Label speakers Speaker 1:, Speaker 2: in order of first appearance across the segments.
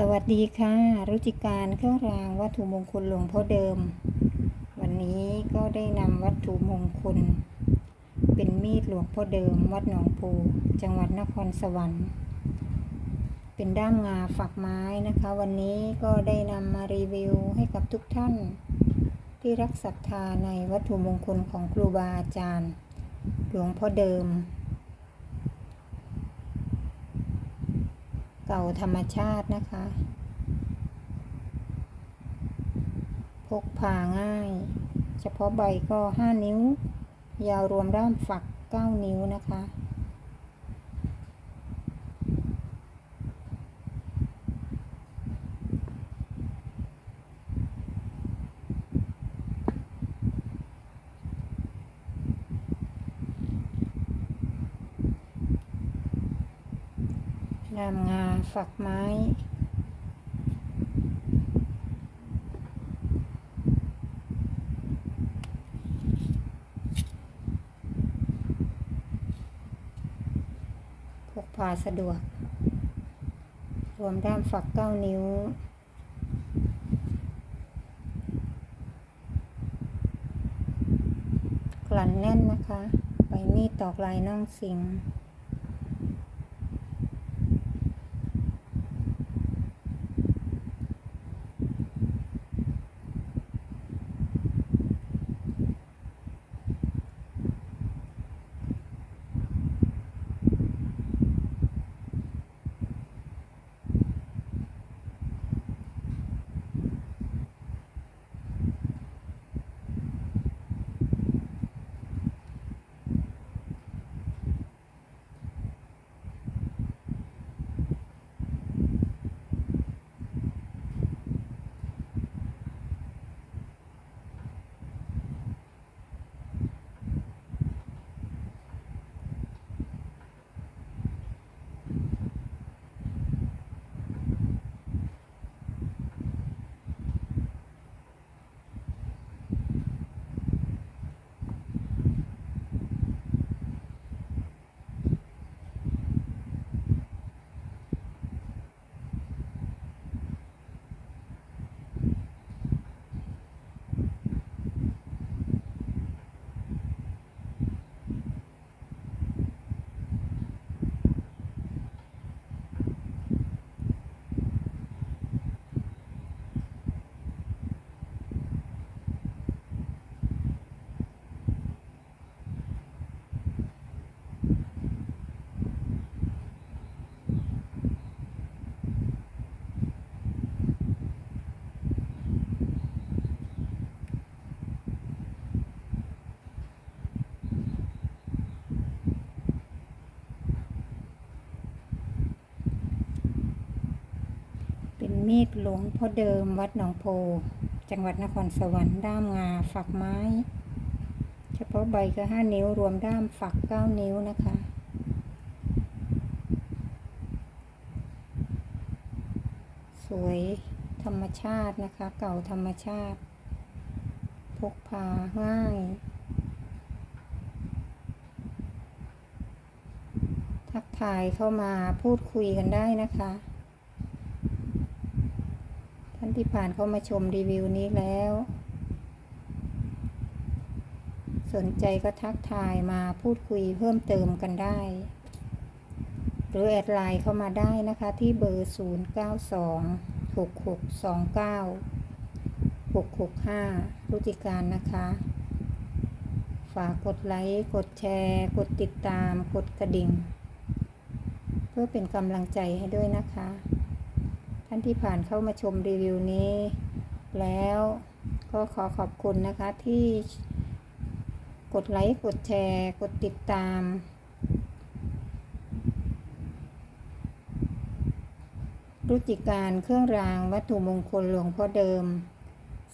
Speaker 1: สวัสดีค่ะ รุจิการเครื่องรางวัตถุมงคลหลวงพ่อเดิม วันนี้ก็ได้นำวัตถุมงคล เป็นมีดหลวงพ่อเดิม วัดหนองปูจังหวัดนครสวรรค์ เป็นด้ามงาฝักไม้นะคะ วันนี้ก็ได้นำมารีวิวให้กับทุกท่าน ที่รักศรัทธาในวัตถุมงคลของครูบาอาจารย์ หลวงพ่อเดิม เก่าธรรมชาตินะคะ พกพาง่าย เฉพาะใบก็ 5 นิ้ว ยาวรวมร่ามฝัก 9 นิ้วนะคะ ด้ามงาฝักไม้ พกพาสะดวก รวมด้ามฝักเก้านิ้วกลั่นแน่นนะคะ ใบมีดตอกลายน่องสิง เมีดหลวงพ่อเดิมวัดหนองโพ จังหวัดนครสวรรค์ด้ามงาฝักไม้ เฉพาะใบก็ห้านิ้วรวมด้ามฝักเก้านิ้วนะคะ สวยธรรมชาตินะคะ เก่าธรรมชาติ พกพาง่ายทักทายเข้ามาพูดคุยกันได้นะคะานที่ผ่านเข้ามาชมรีวิวนี้แล้ว สนใจก็ทักทายมาพูดคุยเพิ่มเติมกันได้ หรือแอดไลน์เข้ามาได้นะคะที่เบอร์ 0 9 2 6 6 2 9 6 6 5รุจิการนะคะ ฝากกดไลค์ กดแชร์ กดติดตาม กดกระดิ่ง เพื่อเป็นกำลังใจให้ด้วยนะคะ ท่านที่ผ่านเข้ามาชมรีวิวนี้ แล้วก็ขอขอบคุณนะคะที่กดไลค์ กดแชร์ กดติดตาม รุจิการเครื่องรางวัตถุมงคลหลวงพ่อเดิม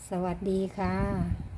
Speaker 1: สวัสดีค่ะ